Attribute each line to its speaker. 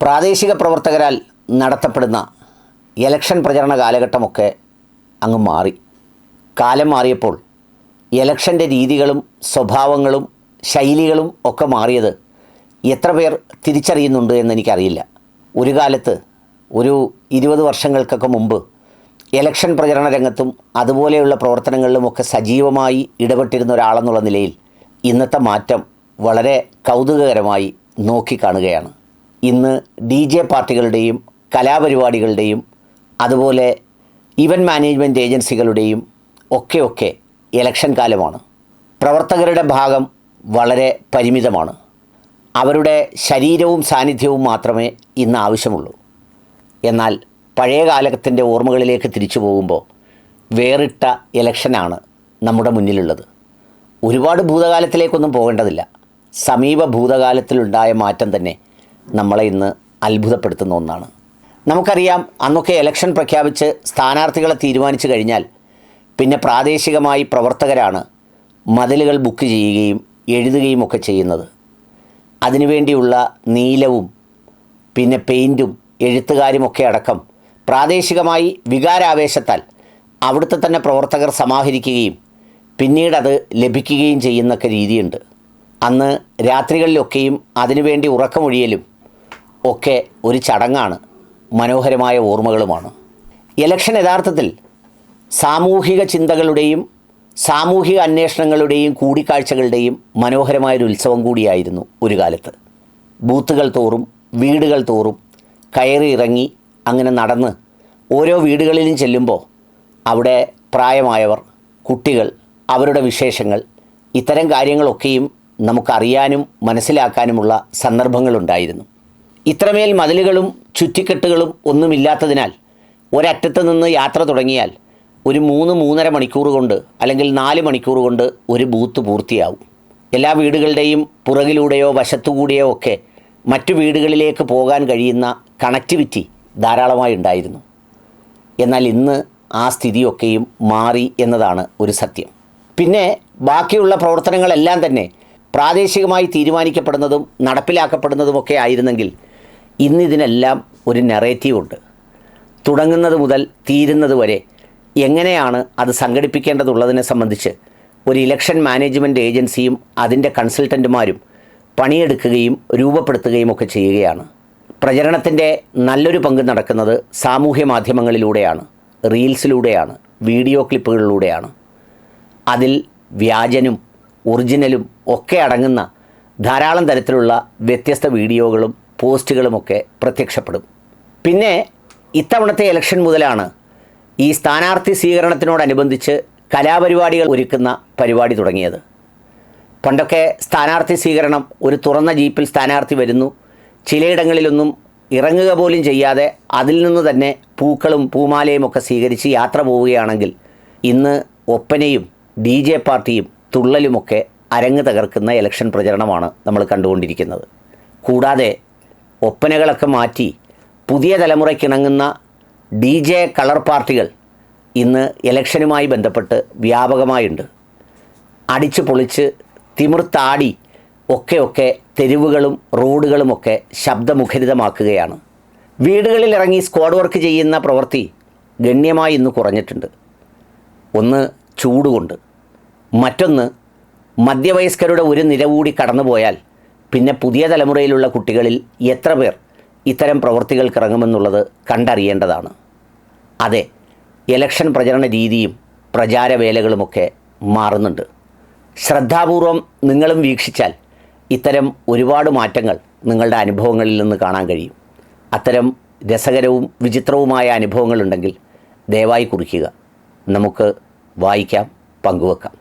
Speaker 1: പ്രാദേശിക പ്രവർത്തകരാൽ നടത്തപ്പെടുന്ന ഇലക്ഷൻ പ്രചരണ കാലഘട്ടമൊക്കെ അങ്ങ് മാറി. കാലം മാറിയപ്പോൾ ഇലക്ഷന്റെ രീതികളും സ്വഭാവങ്ങളും ശൈലികളും ഒക്കെ മാറിയത് എത്ര പേർ തിരിച്ചറിയുന്നുണ്ട് എന്നെനിക്കറിയില്ല ഒരു കാലത്ത് ഒരു ഇരുപത് വർഷങ്ങൾക്കൊക്കെ മുമ്പ് ഇലക്ഷൻ പ്രചരണ രംഗത്തും അതുപോലെയുള്ള പ്രവർത്തനങ്ങളിലുമൊക്കെ സജീവമായി ഇടപെട്ടിരുന്ന ഒരാളെന്നുള്ള നിലയിൽ ഇന്നത്തെ മാറ്റം വളരെ കൗതുകകരമായി നോക്കിക്കാണുകയാണ്. ഇന്ന് ഡി ജെ പാർട്ടികളുടെയും കലാപരിപാടികളുടെയും അതുപോലെ ഇവന്റ് മാനേജ്മെന്റ് ഏജൻസികളുടെയും ഒക്കെ ഒക്കെ ഇലക്ഷൻ കാലമാണ്. പ്രവർത്തകരുടെ ഭാഗം വളരെ പരിമിതമാണ്. അവരുടെ ശരീരവും സാന്നിധ്യവും മാത്രമേ ഇന്ന് ആവശ്യമുള്ളൂ. എന്നാൽ പഴയ കാലത്തിന്റെ ഓർമ്മകളിലേക്ക് തിരിച്ചു പോകുമ്പോൾ വേറിട്ട ഇലക്ഷനാണ് നമ്മുടെ മുന്നിലുള്ളത്. ഒരുപാട് ഭൂതകാലത്തിലേക്കൊന്നും പോകേണ്ടതില്ല. സമീപ ഭൂതകാലത്തിലുണ്ടായ മാറ്റം തന്നെ നമ്മളെ ഇന്ന് അത്ഭുതപ്പെടുത്തുന്ന ഒന്നാണ്. നമുക്കറിയാം അന്നൊക്കെ ഇലക്ഷൻ പ്രഖ്യാപിച്ച് സ്ഥാനാർത്ഥികളെ തീരുമാനിച്ചു കഴിഞ്ഞാൽ പിന്നെ പ്രാദേശികമായി പ്രവർത്തകരാണ് മതിലുകൾ ബുക്ക് ചെയ്യുകയും എഴുതുകയും ഒക്കെ ചെയ്യുന്നത്. അതിനുവേണ്ടിയുള്ള നീലവും പിന്നെ പെയിന്റും എഴുത്തുകാരുമൊക്കെ അടക്കം പ്രാദേശികമായി വികാരാവേശത്താൽ അവിടുത്തെ തന്നെ പ്രവർത്തകർ സമാഹരിക്കുകയും പിന്നീടത് ലഭിക്കുകയും ചെയ്യുന്നൊക്കെ രീതിയുണ്ട്. അന്ന് രാത്രികളിലൊക്കെയും അതിനുവേണ്ടി ഉറക്കമൊഴിയലും ഒക്കെ ഒരു ചടങ്ങാണ്. മനോഹരമായ ഓർമ്മകളുമാണ്. ഇലക്ഷൻ യഥാർത്ഥത്തിൽ സാമൂഹിക ചിന്തകളുടെയും സാമൂഹിക അന്വേഷണങ്ങളുടെയും കൂടിക്കാഴ്ചകളുടെയും മനോഹരമായൊരു ഉത്സവം കൂടിയായിരുന്നു ഒരു കാലത്ത്. ബൂത്തുകൾ തോറും വീടുകൾ തോറും കയറി ഇറങ്ങി അങ്ങനെ നടന്ന് ഓരോ വീടുകളിലും ചെല്ലുമ്പോൾ അവിടെ പ്രായമായവർ കുട്ടികൾ അവരുടെ വിശേഷങ്ങൾ ഇത്തരം കാര്യങ്ങളൊക്കെയും നമുക്കറിയാനും മനസ്സിലാക്കാനുമുള്ള സന്ദർഭങ്ങളുണ്ടായിരുന്നു. ഇത്രമേൽ മതിലുകളും ചുറ്റിക്കെട്ടുകളും ഒന്നുമില്ലാത്തതിനാൽ ഒരറ്റത്ത് നിന്ന് യാത്ര തുടങ്ങിയാൽ ഒരു മൂന്ന് മൂന്നര മണിക്കൂർ കൊണ്ട് അല്ലെങ്കിൽ നാല് മണിക്കൂർ കൊണ്ട് ഒരു ബൂത്ത് പൂർത്തിയാവും. എല്ലാ വീടുകളുടെയും പുറകിലൂടെയോ വശത്തുകൂടെയോ ഒക്കെ മറ്റു വീടുകളിലേക്ക് പോകാൻ കഴിയുന്ന കണക്ടിവിറ്റി ധാരാളമായി ഉണ്ടായിരുന്നു. എന്നാൽ ഇന്ന് ആ സ്ഥിതിയൊക്കെയും മാറി എന്നതാണ് ഒരു സത്യം. പിന്നെ ബാക്കിയുള്ള പ്രവർത്തനങ്ങളെല്ലാം തന്നെ പ്രാദേശികമായി തീരുമാനിക്കപ്പെടുന്നതും നടപ്പിലാക്കപ്പെടുന്നതുമൊക്കെ ആയിരുന്നെങ്കിൽ ഇന്നിതിനെല്ലാം ഒരു നെറേറ്റീവ് ഉണ്ട്. തുടങ്ങുന്നത് മുതൽ തീരുന്നത് വരെ എങ്ങനെയാണ് അത് സംഘടിപ്പിക്കേണ്ടതുള്ളതിനെ സംബന്ധിച്ച് ഒരു ഇലക്ഷൻ മാനേജ്മെന്റ് ഏജൻസിയും അതിന്റെ കൺസൾട്ടന്റുമാരും പണിയെടുക്കുകയും രൂപപ്പെടുത്തുകയും ഒക്കെ ചെയ്യുകയാണ്. പ്രചരണത്തിന്റെ നല്ലൊരു പങ്ക് നടക്കുന്നത് സാമൂഹ്യ മാധ്യമങ്ങളിലൂടെയാണ് റീൽസിലൂടെയാണ് വീഡിയോ ക്ലിപ്പുകളിലൂടെയാണ്. അതിൽ വ്യാജനും ഒറിജിനലും ഒക്കെ അടങ്ങുന്ന ധാരാളം തരത്തിലുള്ള വ്യത്യസ്ത വീഡിയോകളും പോസ്റ്റുകളുമൊക്കെ പ്രത്യക്ഷപ്പെടും. പിന്നെ ഇത്തവണത്തെ ഇലക്ഷൻ മുതലാണ് ഈ സ്ഥാനാർത്ഥി സ്വീകരണത്തിനോടനുബന്ധിച്ച് കലാപരിപാടികൾ ഒരുക്കുന്ന പരിപാടി തുടങ്ങിയത്. പണ്ടൊക്കെ സ്ഥാനാർത്ഥി സ്വീകരണം ഒരു തുറന്ന ജീപ്പിൽ സ്ഥാനാർത്ഥി വരുന്നു. ചിലയിടങ്ങളിലൊന്നും ഇറങ്ങുക പോലും ചെയ്യാതെ അതിൽ നിന്ന് തന്നെ പൂക്കളും പൂമാലയും ഒക്കെ സ്വീകരിച്ച് യാത്ര പോവുകയാണെങ്കിൽ ഇന്ന് ഒപ്പനയും ഡി ജെ പാർട്ടിയും തുള്ളലുമൊക്കെ അരങ്ങ് തകർക്കുന്ന ഇലക്ഷൻ പ്രചരണമാണ് നമ്മൾ കണ്ടുകൊണ്ടിരിക്കുന്നത്. കൂടാതെ ഒപ്പനകളൊക്കെ മാറ്റി പുതിയ തലമുറയ്ക്കിണങ്ങുന്ന ഡി ജെ കളർ പാർട്ടികൾ ഇന്ന് ഇലക്ഷനുമായി ബന്ധപ്പെട്ട് വ്യാപകമായുണ്ട്. അടിച്ചു പൊളിച്ച് തിമിർത്താടി ഒക്കെ തെരുവുകളും റോഡുകളുമൊക്കെ ശബ്ദമുഖരിതമാക്കുകയാണ്. വീടുകളിൽ ഇറങ്ങി സ്ക്വാഡ് വർക്ക് ചെയ്യുന്ന പ്രവൃത്തി ഗണ്യമായി ഇന്ന് കുറഞ്ഞിട്ടുണ്ട്. ഒന്ന് ചൂടുകൊണ്ട്. മറ്റൊന്ന് മധ്യവയസ്കരുടെ ഒരു നിര കൂടി കടന്നുപോയാൽ പിന്നെ പുതിയ തലമുറയിലുള്ള കുട്ടികളിൽ എത്ര പേർ ഇത്തരം പ്രവൃത്തികൾക്ക് ഇറങ്ങുമെന്നുള്ളത് കണ്ടറിയേണ്ടതാണ്. അതെ ഇലക്ഷൻ പ്രചരണ രീതിയും പ്രചാരവേലകളുമൊക്കെ മാറുന്നുണ്ട്. ശ്രദ്ധാപൂർവം നിങ്ങളും വീക്ഷിച്ചാൽ ഇത്തരം ഒരുപാട് മാറ്റങ്ങൾ നിങ്ങളുടെ അനുഭവങ്ങളിൽ നിന്ന് കാണാൻ കഴിയും. അത്തരം രസകരവും വിചിത്രവുമായ അനുഭവങ്ങളുണ്ടെങ്കിൽ ദയവായി കുറിക്കുക. നമുക്ക് വായിക്കാം പങ്കുവെക്കാം.